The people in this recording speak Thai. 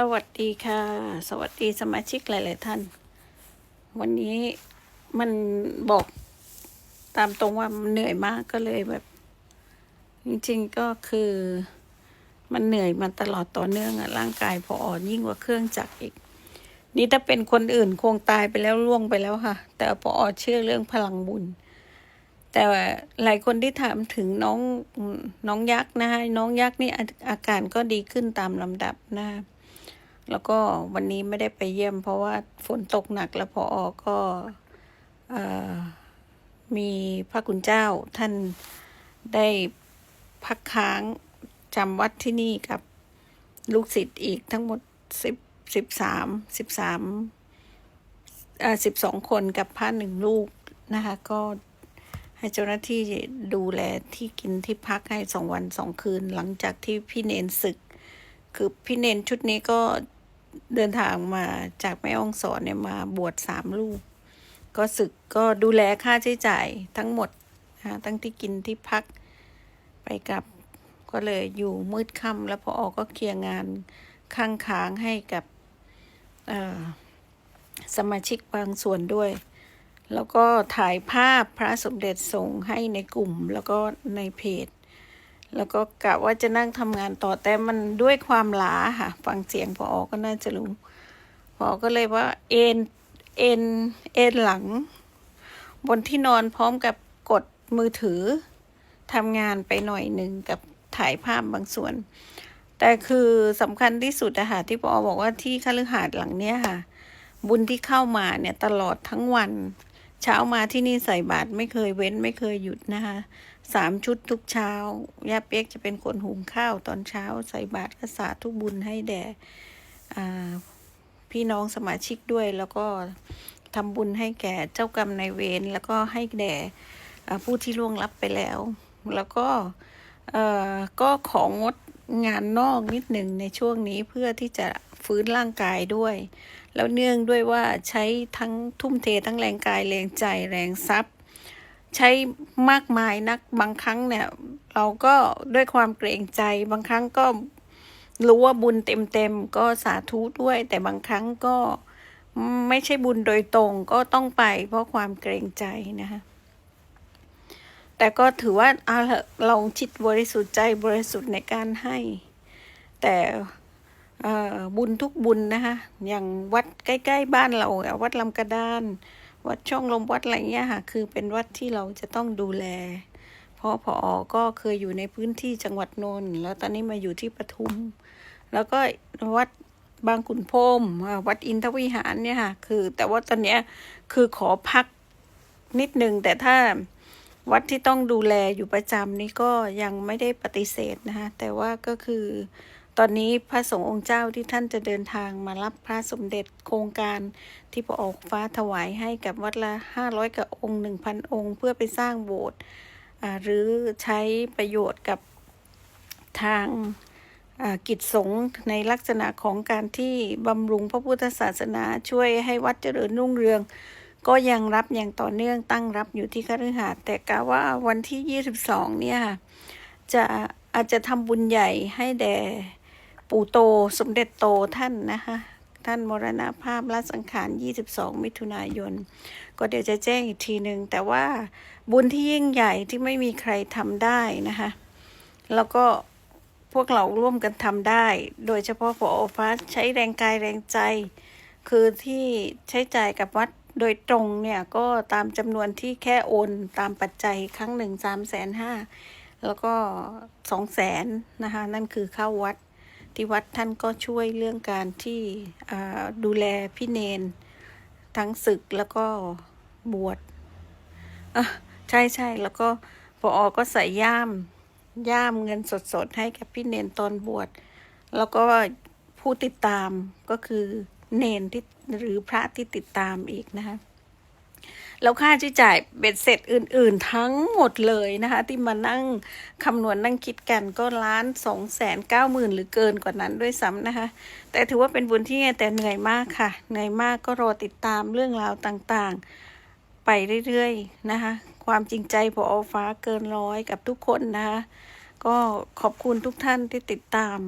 สวัสดีค่ะ สวัสดีสมาชิกหลาย ๆ ท่าน วันนี้มันบอกตามตรงว่ามันเหนื่อยมากก็เลยแบบ จริง ๆ ก็คือ มันเหนื่อยมาตลอดต่อเนื่องอะร่างกายพออ่อนยิ่งกว่าเครื่องจักรอีก นี่ถ้าเป็นคนอื่นคงตายไปแล้วล่วงไปแล้วค่ะ แต่พออเชื่อเรื่องพลังบุญ แต่หลายคนที่ถามถึงน้องน้องยักษ์นะคะน้องยักษ์นี่อาการก็ดีขึ้นตามลำดับนะคะ แล้วก็วันนี้ไม่ได้ไปเยี่ยม เพราะว่าฝนตกหนักแล้วพออก็มีพระคุณเจ้าท่านได้พักค้างจำวัดที่นี่กับลูกศิษย์อีกทั้งหมดสิบสิบสามสิบสามสิบสองคนกับพระหนึ่งลูกนะคะ ก็ให้เจ้าหน้าที่ดูแลที่กินที่พักให้สองวันสองคืน หลังจากที่พี่เนนศึก คือพี่เนนชุดนี้ก็ เดินทางมาจากแม่องสอนเนี่ยมาบวชสามลูก ก็ศึกก็ดูแลค่าใช้จ่ายทั้งหมดนะทั้งที่กินที่พักไปกลับก็เลยอยู่มืดค่ำแล้วพอออกก็เคลียร์งานข้างค้างให้กับสมาชิกบางส่วนด้วย แล้วก็ถ่ายภาพพระสมเด็จส่งให้ในกลุ่มแล้วก็ในเพจ แล้วก็กะว่าจะนั่งทำงานต่อแต่มันด้วยความล้าค่ะ ฟังเสียงพออก็น่าจะรู้พอก็เลยว่าเอ็นเอ็นเอ็นหลัง บนที่นอนพร้อมกับกดมือถือทำงานไปหน่อยหนึ่งกับถ่ายภาพบางส่วน แต่คือสำคัญที่สุดอะค่ะที่ปอบอกว่าที่คฤหาสน์หลังเนี้ยค่ะ บุญที่เข้ามาเนี่ยตลอดทั้งวัน เช้ามาที่นี่ใส่บาตรไม่เคยเว้นไม่เคยหยุดนะคะสามชุดทุกเช้าย่าเปียกจะเป็นคนหุงข้าวตอนเช้า ใส่บาตรก็สาธุบุญให้แด่พี่น้องสมาชิกด้วย แล้วก็ทำบุญให้แก่เจ้ากรรมนายเวรแล้วก็ให้แด่ผู้ที่ล่วงลับไปแล้ว แล้วก็ก็ของงดงานนอกนิดหนึ่งในช่วงนี้เพื่อที่จะฟื้นร่างกายด้วย แล้วเนื่องด้วยว่าใช้ทั้งทุ่มเททั้งแรงกายแรงใจแรงทรัพย์ ใช้มากมายนักบางครั้งเนี่ย เราก็ด้วยความเกรงใจ บางครั้งก็รู้ว่าบุญเต็มๆก็สาธุด้วย แต่บางครั้งก็ไม่ใช่บุญโดยตรงก็ต้องไปเพราะความเกรงใจนะคะแต่ก็ถือว่าเอาละเราจิตบริสุทธิ์ใจบริสุทธิ์ในการให้ แต่ บุญทุกบุญนะคะ อย่างวัดใกล้ ๆ บ้านเราอะวัดลำกระดาน วัดช่องลมวัดอะไรเงี้ยค่ะ คือเป็นวัดที่เราจะต้องดูแล เพราะพออก็เคยอยู่ในพื้นที่จังหวัดนนท์แล้วตอนนี้มาอยู่ที่ปทุม แล้วก็วัดบางขุนพรมวัดอินทวิหารเนี่ยค่ะ คือ แต่ว่าตอนเนี้ยคือขอพักนิดนึงแต่ถ้าวัดที่ต้องดูแลอยู่ประจำนี่ก็ยังไม่ได้ปฏิเสธนะคะแต่ว่าก็คือ ตอนนี้พระสงฆ์องค์เจ้าที่ท่านจะเดินทางมารับพระสมเด็จโครงการที่พระออกฟ้าถวายให้กับวัดละห้าร้อยกับองค์หนึ่งพันองค์ เพื่อไปสร้างโบสถ์หรือใช้ประโยชน์กับทางกิจสงฆ์ในลักษณะของการที่บำรุงพระพุทธศาสนาช่วยให้วัดเจริญรุ่งเรือง ก็ยังรับอย่างต่อเนื่องตั้งรับอยู่ที่คฤหาสน์แต่กะว่าวันที่ 22 เนี่ยจะอาจจะทำบุญใหญ่ให้แด่ ปู่โตสมเด็จโตท่านนะคะท่านมรณภาพละสังขาร 22 มิถุนายน ก็เดี๋ยวจะแจ้งอีกทีหนึ่ง แต่ว่าบุญที่ยิ่งใหญ่ที่ไม่มีใครทำได้นะคะ แล้วก็พวกเราร่วมกันทำได้ โดยเฉพาะพอฟ้าใช้แรงกายแรงใจ คือที่ใช้จ่ายกับวัดโดยตรงเนี่ย ก็ตามจำนวนที่แค่โอนตามปัจจัยครั้งหนึ่งสามแสนห้าแล้วก็สองแสนนะคะ นั่นคือเข้าวัด ที่วัดท่านก็ช่วยเรื่องการที่ดูแลพี่เนน ทั้งศึกแล้วก็บวชใช่ใช่แล้วก็พออก็ใส่ย่ามย่ามเงินสดๆให้กับพี่เนนตอนบวชแล้วก็ผู้ติดตามก็คือเนนที่หรือพระที่ติดตามอีกนะคะ แล้วค่าใช้จ่ายเบ็ดเสร็จอื่น ๆ ทั้งหมดเลยนะคะ ที่มานั่งคำนวณนั่งคิดกันก็ล้านสองแสนเก้าหมื่นหรือเกินกว่านั้นด้วยซ้ำนะคะ แต่ถือว่าเป็นบุญที่แต่เหนื่อยมากค่ะ เหนื่อยมากก็รอติดตามเรื่องราวต่างๆ ไปเรื่อยๆนะคะ ความจริงใจพอฟ้าเกินร้อยกับทุกคนนะคะ ก็ขอบคุณทุกท่านที่ติดตาม